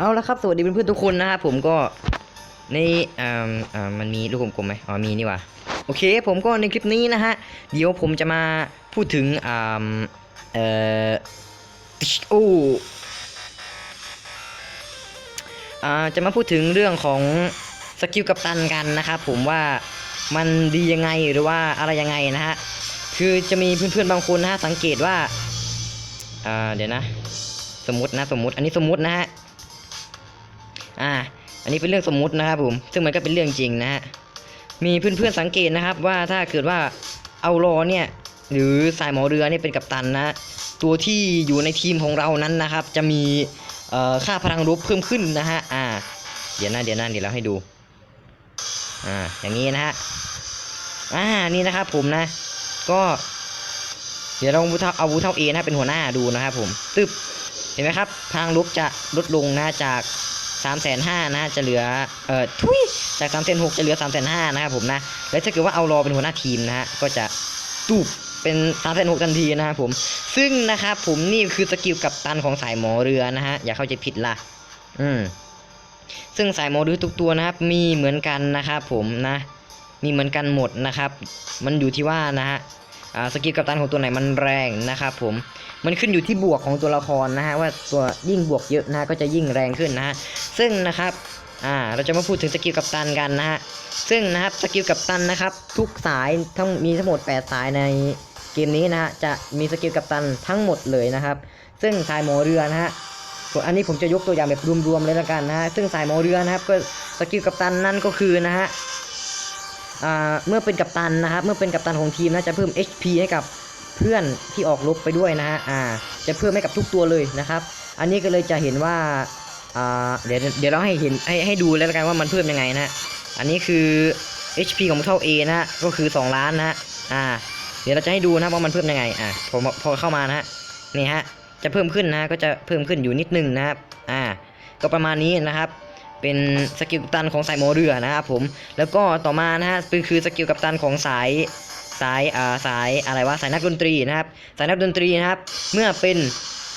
เอาละครับ สวัสดีเพื่อนๆทุกคนนะครับผมก็ในอ่าอ่ามันมีลูกกลมๆไหมอ๋อมีนี่ว่าโอเค ผมก็ในคลิปนี้นะฮะ เดี๋ยวผมจะมาพูดถึงอ่าเอ่อโอ้อ่าจะมาพูดถึงเรื่องของสกิลกัปตันกันนะครับผมว่ามันดียังไงหรือว่าอะไรยังไงนะฮะคือจะมีเพื่อนๆบางคนนะฮะสังเกตว่าอ่าเดี๋ยวนะ สมมตินะสมมติอันนี้สมมตินะฮะ อ่า อันนี้เป็นเรื่องสมมุตินะครับผม ซึ่งมันก็เป็นเรื่องจริงนะฮะ มีเพื่อนๆสังเกตนะครับ ว่าถ้าเกิดว่าเอารอเนี่ย หรือสายหมอเรือเนี่ยเป็นกัปตันนะ ตัวที่อยู่ในทีมของเรานั้นนะครับ จะมีค่าพลังรบเพิ่มขึ้นนะฮะ อ่า เดี๋ยวนะเดี๋ยวนะเดี๋ยวเราให้ดู อ่า อย่างนี้นะฮะ อ่า นี่นะครับผมนะ ก็ เดี๋ยวเราเอาวุธเท่าเอาวุธเท่าเอนะเป็นหัวหน้าดูนะครับผม ตึบเห็นไหมครับ พลังรบจะลดลงนะจาก 3ามแสนห้านะจะเหลือเอ่อทุยจาก3ามแสนหกจะเหลือ3ามแสนห้านะครับผมนะแล้วถ้าเกิดว่าเอารอเป็นหัวหน้าทีมนะฮะก็จะตูบเป็น3ามแสนหกทันทีนะครับผม ซึ่งนะครับผมนี่คือสกิลกัปตันของสายหมอเรือนะฮะอย่าเข้าใจผิดล่ะอืมซึ่งสายหมอเรือทุกตัวนะครับ มีเหมือนกันนะครับผมนะ มีเหมือนกันหมดนะครับ มันอยู่ที่ว่านะฮะ สกิลกัปตันของตัวไหนมันแรงนะครับผมมันขึ้นอยู่ที่บวกของตัวละครนะฮะว่าตัวยิ่งบวกเยอะนะก็จะยิ่งแรงขึ้นนะฮะซึ่งนะครับอ่าเราจะมาพูดถึงสกิลกัปตันกันนะฮะซึ่งนะครับสกิลกัปตันนะครับ ทุกสายทั้งมีทั้งหมด 8 สายในเกมนี้นะฮะจะมีสกิลกัปตันทั้งหมดเลยนะครับ ซึ่งสายหมอเรือนะฮะส่วนอันนี้ผมจะยกตัวอย่างแบบรวมๆเลยละกันนะฮะซึ่งสายหมอเรือนะครับก็สกิลกัปตันนั่นก็คือนะฮะ เมื่อเป็นกัปตันนะครับ เมื่อเป็นกัปตันของทีมนะจะเพิ่ม HP ให้กับเพื่อนที่ออกรบไปด้วยนะฮะจะเพิ่มให้กับทุกตัวเลยนะครับ อันนี้ก็เลยจะเห็นว่าเดี๋ยวเดี๋ยวเราให้เห็นให้ให้ดูแล้วกันว่ามันเพิ่มยังไงนะฮะอันนี้คือ HP ของเท่า A นะฮะก็คือ 2 ล้านนะฮะอ่า เดี๋ยวเราจะให้ดูนะว่ามันเพิ่มยังไงอ่าพอพอเข้ามานะฮะนี่ฮะจะเพิ่มขึ้นนะก็จะเพิ่มขึ้นอยู่นิดนึงนะครับอ่า ก็ประมาณนี้นะครับ เป็นสกิลกัปตันของสายโมเรือนะครับผมแล้วก็ต่อมานะฮะคือสกิลกัปตันของสายสายอ่าสายอะไรวะสายนักดนตรีนะครับสายนักดนตรีนะครับ เมื่อเป็น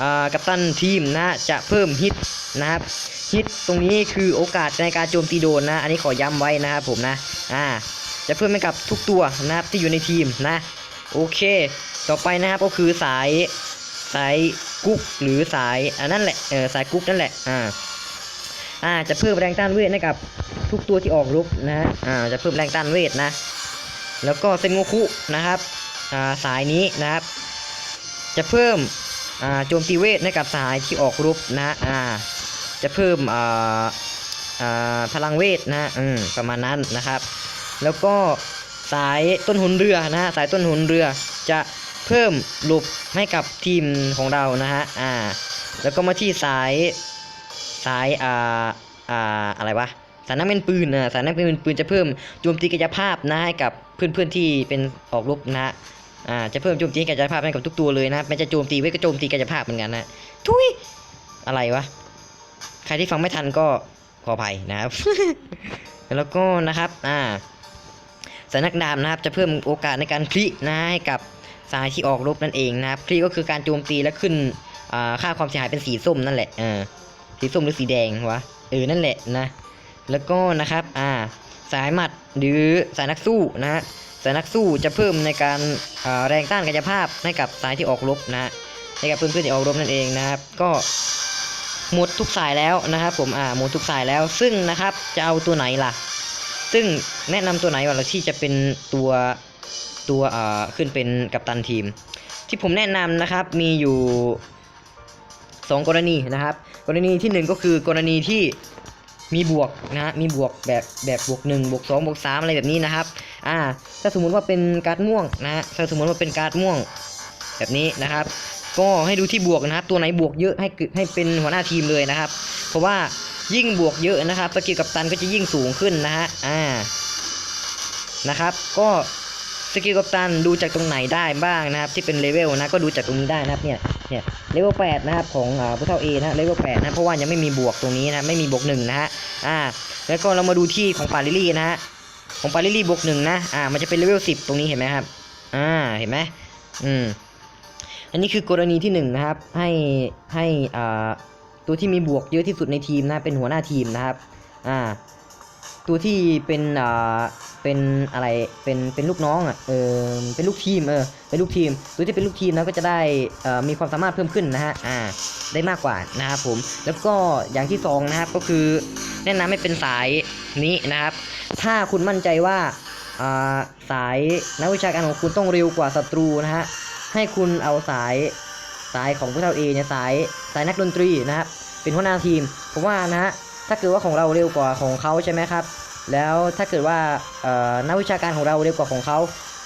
อ่ากัปตันทีมนะจะเพิ่มฮิตนะครับฮิตตรงนี้คือโอกาสในการโจมตีโดนนะ อันนี้ขอย้ำไว้นะครับผมนะอ่าจะเพิ่มให้กับทุกตัวนะครับที่อยู่ในทีมนะโอเค ต่อไปนะครับก็คือสายสายกุ๊กหรือสายอันนั่นแหละเออสายกุ๊กนั่นแหละอ่า อ่าจะเพิ่มแรงต้านเวทให้กับ ทุกตัวที่ออกรุกนะอ่าจะเพิ่มแรงต้านเวทนะ แล้วก็เซนโงคุนะครับอ่าสายนี้นะครับ จะเพิ่มอ่าโจมตีเวทให้กับสายที่ออกรุกนะอ่าจะเพิ่มอ่าอ่าพลังเวทนะอืมประมาณนั้นนะครับ แล้วก็สายต้นหุนเรือนะฮะสายต้นหุนเรือจะเพิ่มหลบให้กับทีมของเรานะฮะอ่าแล้วก็มาที่สาย สายอ่าอ่าอะไรวะสายน้ำเป็นปืนนะสายน้ำเป็นปืนจะเพิ่มโจมตีกายภาพนะให้กับเพื่อนๆที่เป็นออกรบนะอ่าจะเพิ่มโจมตีกายภาพให้กับทุกตัวเลยนะไม่จะโจมตีไว้ก็โจมตีกายภาพเหมือนกันนะทุยอะไรวะใครที่ฟังไม่ทันก็ขออภัยนะครับ แล้วก็นะครับอ่าสนักดาบนะครับจะเพิ่มโอกาสในการคลินะให้กับสายที่ออกรบนั่นเองนะครับคลิก็คือการโจมตีและขึ้นอ่าค่าความเสียหายเป็นสีส้มนั่นแหละเออ สีส้มหรือสีแดงวะเออนั่นแหละนะแล้วก็นะครับอ่าสายหมัดหรือสายนักสู้นะฮะสายนักสู้จะเพิ่มในการแรงต้านกายภาพให้กับสายที่ออกรบนะให้กับเพื่อนๆที่ออกรบนั่นเองนะครับ ก็หมดทุกสายแล้วนะครับผมอ่าหมดทุกสายแล้วซึ่งนะครับจะเอาตัวไหนล่ะ ซึ่งแนะนำตัวไหนก่อนล่ะที่จะเป็นตัวตัวอ่าขึ้นเป็นกัปตันทีม ที่ผมแนะนำนะครับมีอยู่ สองกรณีนะครับ กรณีที่หนึ่งก็คือกรณีที่มีบวกนะฮะมีบวกแบบแบบบวกหนึ่งบวกสองบวกสามอะไรแบบนี้นะครับอ่าถ้าสมมุติว่าเป็นการ์ดม่วงนะฮะถ้าสมมติว่าเป็นการ์ดม่วงแบบนี้นะครับ ก็ให้ดูที่บวกนะครับ ตัวไหนบวกเยอะให้ให้เป็นหัวหน้าทีมเลยนะครับ เพราะว่ายิ่งบวกเยอะนะครับสกิลกัปตันก็จะยิ่งสูงขึ้นนะฮะอ่านะครับก็สกิลกัปตันดูจากตรงไหนได้บ้างนะครับ ที่เป็นเลเวลนะก็ดูจากตรงนี้ได้นะครับเนี่ยเนี่ย เลเวลแปดนะครับของอ่าผู้เท่าเอนะเลเวลแปดนะเพราะว่ายังไม่มีบวกตรงนี้นะไม่มีบวกหนึ่งนะฮะอ่าแล้วก็เรามาดูที่ของปาลิลี่นะฮะของปาลิลี่บวกหนึ่งนะอ่ามันจะเป็นเลเวลสิบตรงนี้เห็นไหมครับอ่าเห็นไหมอืมอันนี้คือกรณีที่หนึ่งนะครับให้ให้อ่าตัวที่มีบวกเยอะที่สุดในทีมนะเป็นหัวหน้าทีมนะครับอ่า ตัวที่เป็นอ่าเป็นอะไรเป็นเป็นลูกน้องอะเออเป็นลูกทีมเออเป็นลูกทีม ตัวที่เป็นลูกทีมนะก็จะได้เอ่อมีความสามารถเพิ่มขึ้นนะฮะอ่าได้มากกว่านะครับผม แล้วก็อย่างที่สองนะครับก็คือแนะนำให้เป็นสายนี้นะครับ ถ้าคุณมั่นใจว่าอ่าสายนักวิชาการของคุณต้องเร็วกว่าศัตรูนะฮะให้คุณเอาสายสายของพวกเราเองเนี่ยสายสายนักดนตรีนะครับเป็นหัวหน้าทีมผมว่านะฮะ ถ้าเกิดว่าของเราเร็วกว่าของเขาใช่ไหมครับ แล้วถ้าเกิดว่านักวิชาการของเราเร็วกว่าของเขา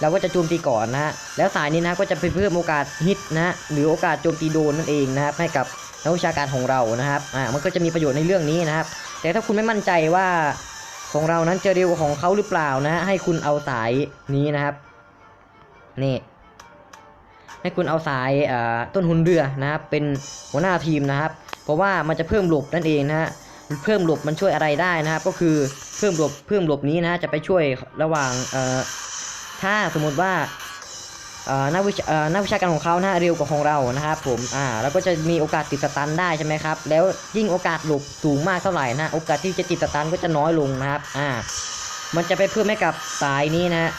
เราก็จะโจมตีก่อนนะฮะแล้วสายนี้นะก็จะไปเพิ่มโอกาสฮิตนะหรือโอกาสโจมตีโดนนั่นเองนะครับให้กับนักวิชาการของเรานะครับอ่ามันก็จะมีประโยชน์ในเรื่องนี้นะครับ แต่ถ้าคุณไม่มั่นใจว่าของเรานั้นจะเร็วกว่าของเขาหรือเปล่านะให้คุณเอาสายนี้นะครับนี่ให้คุณเอาสายต้นหุนเรือนะครับเป็นหัวหน้าทีมนะครับ เพราะว่ามันจะเพิ่มหลบนั่นเองนะฮะ เพิ่มหลบมันช่วยอะไรได้นะครับก็คือเพิ่มหลบเพิ่มหลบนี้นะจะไปช่วยระหว่างถ้าสมมติว่านักวิชานักวิชาการของเขานะเร็วกว่าของเรานะครับผมอ่าแล้วก็จะมีโอกาสติดสตันได้ใช่ไหมครับ แล้วยิ่งโอกาสหลบสูงมากเท่าไหร่นะโอกาสที่จะติดสตันก็จะน้อยลงนะครับอ่ามันจะไปเพิ่มให้กับสายนี้นะ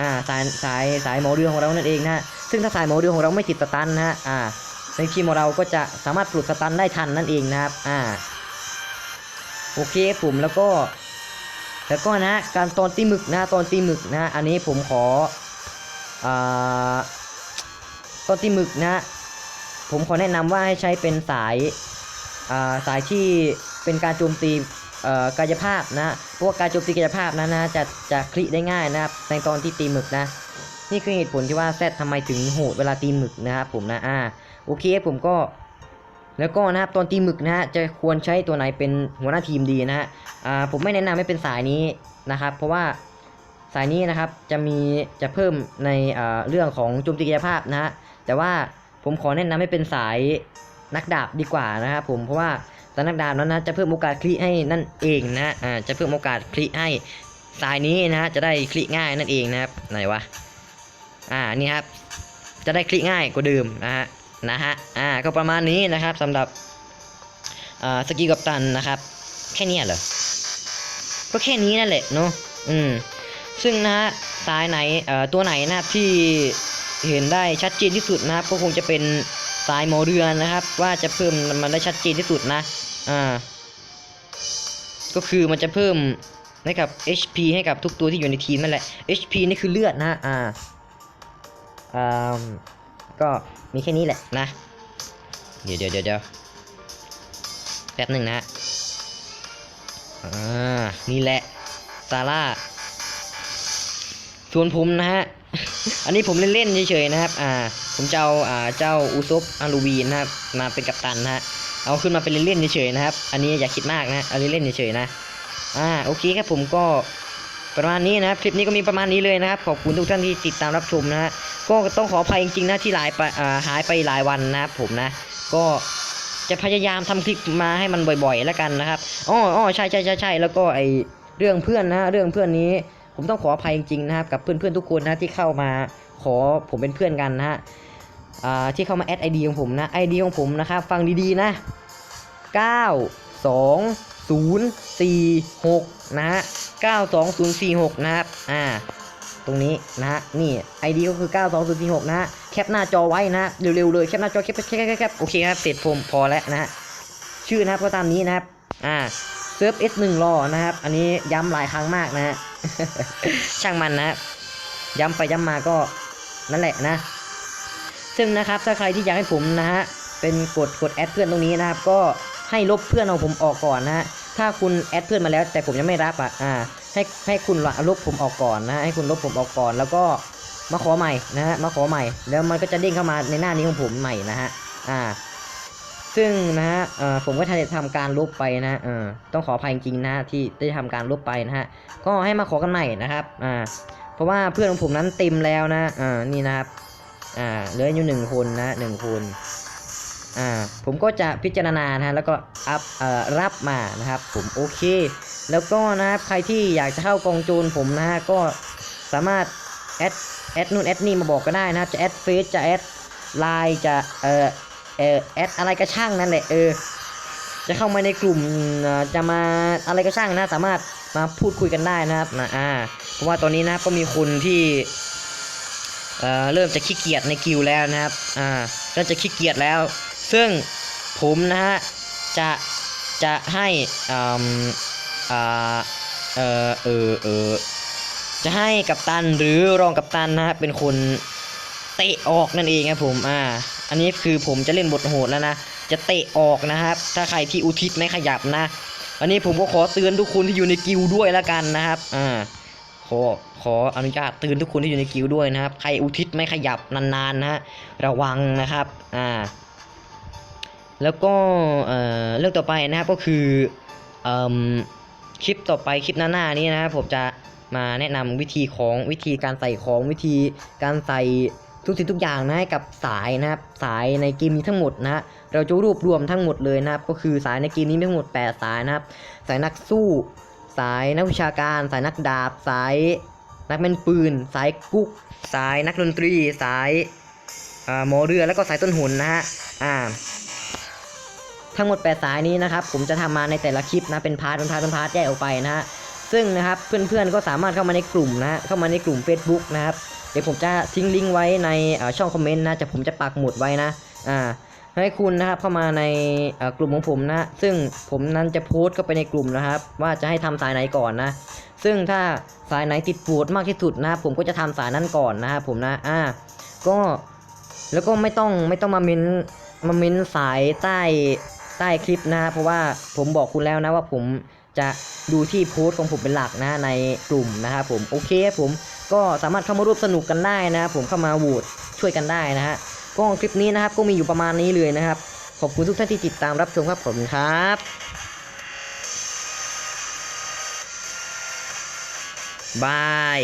อ่าสายสายสายหมอเรือของเรานั่นเองนะซึ่งถ้าสายหมอเรือของเราไม่ติดสตันนะฮะอ่าในทีมของเราก็จะสามารถปลุกสตันได้ทันนั่นเองนะครับอ่า โอเคผมแล้วก็แล้วก็นะการตอนตีหมึกนะตอนตีหมึกนะ อันนี้ผมขออ่าตอนตีหมึกนะ ผมขอแนะนำว่าให้ใช้เป็นสายอ่าสายที่เป็นการโจมตีกายภาพนะเพราะว่าการโจมตีกายภาพนั้นนะจะจะคลิได้ง่ายนะครับในตอนที่ตีหมึกนะนี่คือเหตุผลที่ว่าแซดทำไมถึงโหดเวลาตีหมึกนะครับผมนะอ่าโอเคผมก็ แล้วก็นะครับตอนตีหมึกนะฮะจะควรใช้ตัวไหนเป็นหัวหน้าทีมดีนะฮะอ่าผมไม่แนะนำให้เป็นสายนี้นะครับ เพราะว่าสายนี้นะครับจะมีจะเพิ่มในอ่าเรื่องของโจมตีกายภาพนะฮะแต่ว่าผมขอแนะนำให้เป็นสายนักดาบดีกว่านะครับผมเพราะว่าสายนักดาบนั้นนะจะเพิ่มโอกาสคลิให้นั่นเองนะอ่าจะเพิ่มโอกาสคลิให้สายนี้นะฮะจะได้คลิง่ายนั่นเองนะครับไหนวะอ่านี่ครับจะได้คลิง่ายกว่าเดิมนะฮะ นะฮะ อ่า ก็ประมาณนี้นะครับสำหรับอ่าสกิลกับตันนะครับ แค่นี้เหรอ ก็แค่นี้นั่นแหละเนาะ อืม ซึ่งนะฮะสายไหนเอ่อตัวไหนนะครับที่เห็นได้ชัดเจนที่สุดนะครับก็คงจะเป็นสายหมอเรือนะครับ ว่าจะเพิ่มมันได้ชัดเจนที่สุดนะ อ่า ก็คือมันจะเพิ่มให้กับ HP ให้กับทุกตัวที่อยู่ในทีมนั่นแหละ HP นี่คือเลือดนะ อ่าอ่า ก็มีแค่นี้แหละนะ เดี๋ยวเดี๋ยวเดี๋ยวแป๊บหนึ่งนะอ่านี่แหละซาร่าส่วนผมนะฮะ อันนี้ผมเล่นๆเฉยๆนะครับ อ่า ผมจะเอาอ่าเจ้าอุซบอารูวีนนะครับ มาเป็นกัปตันนะฮะ เอาขึ้นมาเป็นเล่นๆเฉยๆนะครับ อันนี้อย่าคิดมากนะเอาเล่นๆเฉยๆนะ อ่า โอเคครับผมก็ประมาณนี้นะครับ คลิปนี้ก็มีประมาณนี้เลยนะครับ ขอบคุณทุกท่านที่ติดตามรับชมนะฮะ ก็ต้องขออภัยจริงๆนะที่หลายไปหายไปหลายวันนะครับผมนะ ก็จะพยายามทำคลิปมาให้มันบ่อยๆ แล้วกันนะครับอ๋ออ๋อใช่ใช่ใช่ใช่แล้วก็ไอเรื่องเพื่อนนะเรื่องเพื่อนนี้ ผมต้องขออภัยจริงๆนะครับกับเพื่อนๆทุกคนนะที่เข้ามาขอผมเป็นเพื่อนกันนะฮะที่เข้ามาแอดไอดีของผมนะไอดีของผมนะครับฟังดีๆนะ 9 2 0 4 6 นะฮะ 92046 นะครับ อ่า ตรงนี้นะฮะนี่ ID ก็คือ 92046นะฮะแคปหน้าจอไว้นะฮะเร็วๆเลยแคปหน้าจอแคปแคปแคปโอเคครับเสร็จผมพอแล้วนะฮะชื่อนะครับก็ตามนี้นะครับอ่าเซิร์ฟ S1 รอนะครับ อันนี้ย้ำหลายครั้งมากนะฮะช่างมันนะย้ำไปย้ำมาก็นั่นแหละนะ ซึ่งนะครับถ้าใครที่อยากให้ผมนะฮะเป็นกดกดแอดเพื่อนตรงนี้นะครับ ก็ให้ลบเพื่อนของผมออกก่อนนะฮะถ้าคุณแอดเพื่อนมาแล้วแต่ผมยังไม่รับอะอ่า ให้ให้คุณลบผมออกก่อนนะให้คุณลบผมออกก่อน แล้วก็มาขอใหม่นะฮะมาขอใหม่ แล้วมันก็จะเด้งเข้ามาในหน้านี้ของผมใหม่นะฮะอ่า ซึ่งนะฮะอ่อผมก็ทันได้ทำการลบไปนะเออต้องขออภัยจริงๆนะที่ได้ทำการลบไปนะฮะก็ให้มาขอกันใหม่นะครับอ่าเพราะว่าเพื่อนของผมนั้นเต็มแล้วนะอ่านี่นะครับอ่าเหลืออยู่หนึ่งคนนะหนึ่งคนอ่าผมก็จะพิจารณานะฮะแล้วก็อัพเอ่อรับมานะครับ ผมโอเค แล้วก็นะครับใครที่อยากจะเข้ากองโจรผมนะฮะก็สามารถแอดแอดนู่นแอดนี่มาบอกก็ได้นะครับจะแอดเฟซจะแอดไลน์จะเอ่อเอ่อแอดอะไรก็ช่างนั่นแหละเออจะเข้ามาในกลุ่มจะมาอะไรก็ช่างนะสามารถมาพูดคุยกันได้นะครับนะอ่าเพราะว่าตอนนี้นะครับก็มีคนที่เอ่อเริ่มจะขี้เกียจในกิวแล้วนะครับอ่าเริ่มจะขี้เกียจแล้ว ซึ่งผมนะฮะจะจะให้อืมอ่าเออเออเออจะให้กัปตันหรือรองกัปตันนะเป็นคนเตะออกนั่นเองครับผมอ่าอันนี้คือผมจะเล่นบทโหดแล้วนะจะเตะออกนะครับ ถ้าใครที่อุทิศไม่ขยับนะ อันนี้ผมก็ขอเตือนทุกคนที่อยู่ในกิลด้วยและกันนะครับอ่าขอขออนุญาตเตือนทุกคนที่อยู่ในกิลด้วยนะครับ ใครอุทิศไม่ขยับนานๆนะฮะระวังนะครับอ่าแล้วก็เอ่อเรื่องต่อไปนะครับก็คือเอ่ม คลิปต่อไปคลิปหน้าๆนี้นะครับผมจะมาแนะนำวิธีของวิธีการใส่ของวิธีการใส่ทุกสิ่งทุกอย่างนะให้กับสายนะครับสายในเกมนี้ทั้งหมดนะฮะเราจะรวบรวมทั้งหมดเลยนะครับก็คือสายในเกมนี้ทั้งหมด 8 สายนะครับสายนักสู้ สายนักวิชาการ สายนักดาบ สายนักแม่นปืน สายกุ๊ก สายนักดนตรี สายหมอเรือแล้วก็สายต้นหุนนะฮะอ่า ทั้งหมด8สายนี้นะครับผมจะทำมาในแต่ละคลิปนะเป็นพาร์ทเป็นพาร์ทเป็นพาร์ทแยกออกไปนะฮะซึ่งนะครับเพื่อนๆก็สามารถเข้ามาในกลุ่มนะเข้ามาในกลุ่ม Facebook นะครับเดี๋ยวผมจะทิ้งลิงก์ไว้ในช่องคอมเมนต์นะจะผมจะปักหมุดไว้นะอ่าให้คุณนะครับเข้ามาในกลุ่มของผมนะซึ่งผมนั้นจะโพสต์เข้าไปในกลุ่มนะครับ ว่าจะให้ทำสายไหนก่อนนะ ซึ่งถ้าสายไหนติดโหวตมากที่สุดนะครับผมก็จะทำสายนั้นก่อนนะครับผมนะอ่าก็แล้วก็ไม่ต้องไม่ต้องมาเม้นมาเม้นสายใต้ ใต้คลิปนะเพราะว่าผมบอกคุณแล้วนะว่าผมจะดูที่โพสต์ของผมเป็นหลักนะในกลุ่มนะครับผมโอเคผมก็สามารถเข้ามาร่วมสนุกกันได้นะครับผมเข้ามาโหวตช่วยกันได้นะฮะก็คลิปนี้นะครับก็มีอยู่ประมาณนี้เลยนะครับ ขอบคุณทุกท่านที่ติดตามรับชมครับผมครับบาย